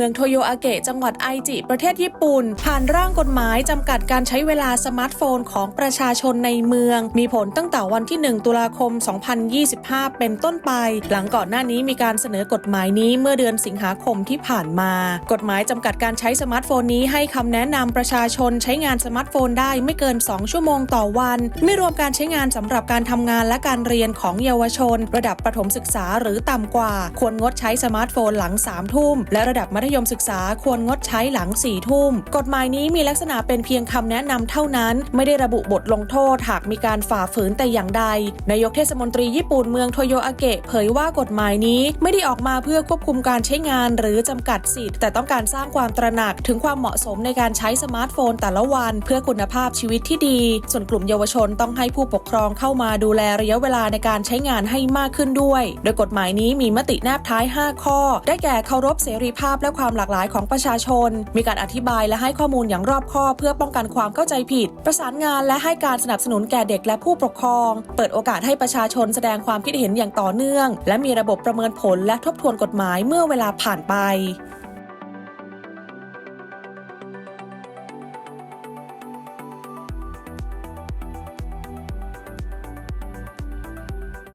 มืองโทโยอาเกะจังหวัดไอจิ ประเทศญี่ปุ่น ผ่านร่างกฎหมายจำกัดการใช้เวลาสมาร์ทโฟนของประชาชนในเมือง มีผลตั้งแต่วันที่ 1 ตุลาคม 2025 เป็นต้นไป หลังก่อนหน้านี้มีการเสนอกฎหมายนี้เมื่อเดือนสิงหาคมที่ผ่านมา กฎหมายจำกัดการใช้สมาร์ทโฟนนี้ให้คำแนะนำประชาชนใช้งานสมาร์ทโฟนได้ไม่เกิน 2 ชั่วโมงต่อวัน ไม่รวมการใช้งานสำหรับการทำงานและการเรียนของเยาวชน ระดับประถมศึกษาหรือต่ำกว่า ควรงดใช้สมาร์ทโฟนหลัง3ทุ่มและระดับมัธยมศึกษาควรงดใช้หลัง4ทุ่ม กฎหมายนี้มีลักษณะเป็นเพียงคำแนะนำเท่านั้น ไม่ได้ระบุบทลงโทษหากมีการฝ่าฝืนแต่อย่างใด นายกเทศมนตรีญี่ปุ่นเมืองโทโยอาเกะเผยว่ากฎหมายนี้ไม่ได้ออกมาเพื่อควบคุมการใช้งานหรือจำกัดสิทธิ์แต่ต้องการสร้างความตระหนักถึงความเหมาะสมในการใช้สมาร์ทโฟนแต่ละวัน เพื่อคุณภาพชีวิตที่ดี ส่วนกลุ่มเยาวชนต้องให้ผู้ปกครองเข้ามาดูแลระยะเวลาในการใช้งานให้มากขึ้นด้วย โดยกฎหมายนี้มีมติแนบท้าย 5 ข้อ ได้แก่เคารพเสรีภาพและความหลากหลายของประชาชน มีการอธิบายและให้ข้อมูลอย่างรอบคอบเพื่อป้องกันความเข้าใจผิด ประสานงานและให้การสนับสนุนแก่เด็กและผู้ปกครอง เปิดโอกาสให้ประชาชนแสดงความคิดเห็นอย่างต่อเนื่อง และมีระบบประเมินผลและทบทวนกฎหมายเมื่อเวลาผ่านไป